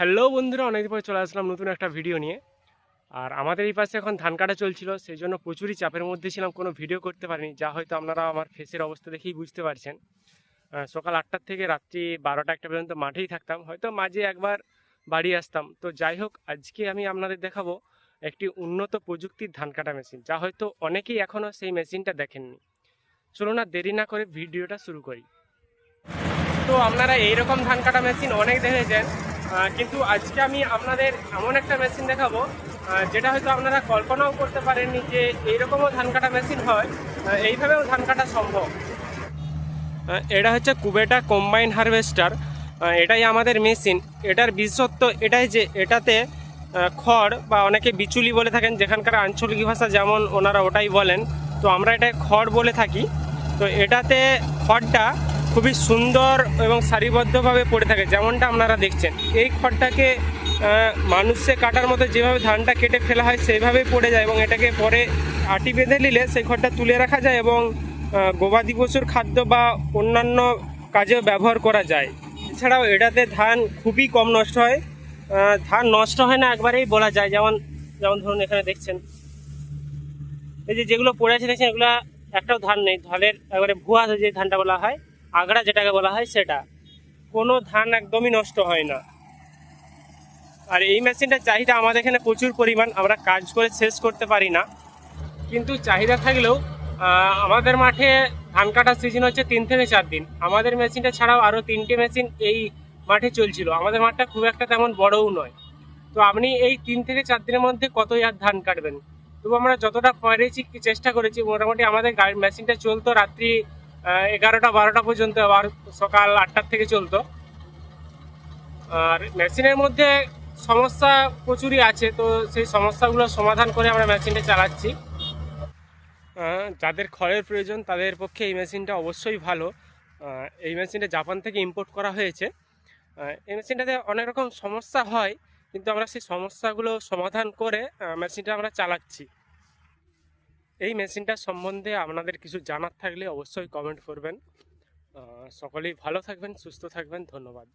Hello বন্ধুরা, অনেকদিন পরে চলে আসলাম নতুন একটা ভিডিও নিয়ে। আর আমাদের এই পাশে এখন ধান কাটা চলছিল সেই জন্য প্রচুরই চাপের মধ্যে ছিলাম, কোনো ভিডিও করতে পারিনি, যা হয়তো আপনারা আমার ফেসের অবস্থা দেখেই বুঝতে পারছেন। সকাল আটটার থেকে রাত্রি বারোটা একটা পর্যন্ত মাঠেই থাকতাম, হয়তো মাঝে একবার বাড়ি আসতাম। তো যাই হোক, আজকে আমি আপনাদের দেখাবো একটি উন্নত প্রযুক্তির ধান কাটা মেশিন যা হয়তো অনেকেই এখনও সেই মেশিনটা দেখেননি। চলো না দেরি না করে ভিডিওটা শুরু করি। তো আপনারা এইরকম ধান কাটা মেশিন অনেক দেখেছেন কিন্তু আজকে আমি আপনাদের এমন একটা মেশিন দেখাবো যেটা হয়তো আপনারা কল্পনাও করতে পারেননি যে এইরকমও ধান কাটা মেশিন হয় এইভাবেও ধান কাটা সম্ভব। এটা হচ্ছে কুবেটা কম্বাইন হারভেস্টার এটাই আমাদের মেশিন এটার বিশেষত্ব এটাই যে এটাতে খড় বা অনেকে বিচুলি বলে থাকেন, যেখানকার আঞ্চলিক ভাষা যেমন ওনারা ওটাই বলেন, তো আমরা এটা খড় বলে থাকি, তো এটাতে খড়টা খুবই সুন্দর এবং সারিবদ্ধভাবে পড়ে থাকে, যেমনটা আপনারা দেখছেন। এই খড়টাকে মানুষে কাটার মতো যেভাবে ধানটা কেটে ফেলা হয় সেইভাবেই পড়ে যায় এবং এটাকে পরে আটি বেঁধে নিলে সেই খড়টা তুলে রাখা যায় এবং গবাদি পশুর খাদ্য বা অন্যান্য কাজেও ব্যবহার করা যায়। এছাড়াও এটাতে ধান খুবই কম নষ্ট হয়। ধান নষ্ট হয় না একবারেই বলা যায়। যেমন যেমন ধরুন এখানে দেখছেন। এই যে যেগুলো পড়ে আছে দেখছেন, এগুলো একটাও ধান নেই। ধানের একবারে ভুয়া যে ধানটা বলা হয় আগড়া যেটাকে বলা হয় সেটা। কোনো ধান একদমই নষ্ট হয় না। আর এই মেশিনটার চাহিদা আমাদের এখানে প্রচুর পরিমাণ, আমরা কাজ করে শেষ করতে পারি না। কিন্তু চাহিদা থাকলেও আমাদের মাঠে ধান কাটার সিজন হচ্ছে তিন থেকে চার দিন। আমাদের মেশিনটা ছাড়াও আরও তিনটে মেশিন এই মাঠে চলছিল। আমাদের মাঠটা খুব একটা তেমন বড়ও নয়। তো আপনি এই তিন থেকে চার দিনের মধ্যে কত আর ধান কাটবেন? তবু আমরা যতটা পেরেছি চেষ্টা করেছি, মোটামুটি আমাদের মেশিনটা চলতো রাত্রি এগারোটা, বারোটা পর্যন্ত আবার সকাল আটটার থেকে চলতো। আর মেশিনের মধ্যে সমস্যা প্রচুরই আছে, তো সেই সমস্যাগুলো সমাধান করে আমরা মেশিনটা চালাচ্ছি। যাদের খড়ের প্রয়োজন তাদের পক্ষে এই মেশিনটা অবশ্যই ভালো। এই মেশিনটা জাপান থেকে ইম্পোর্ট করা হয়েছে। এই মেশিনটাতে অনেক রকম সমস্যা হয়, কিন্তু আমরা সেই সমস্যাগুলো সমাধান করে মেশিনটা আমরা চালাচ্ছি। এই মেশিনটার সম্বন্ধে আপনাদের কিছু জানার থাকলে অবশ্যই কমেন্ট করবেন। সকলেই ভালো থাকবেন, সুস্থ থাকবেন, ধন্যবাদ।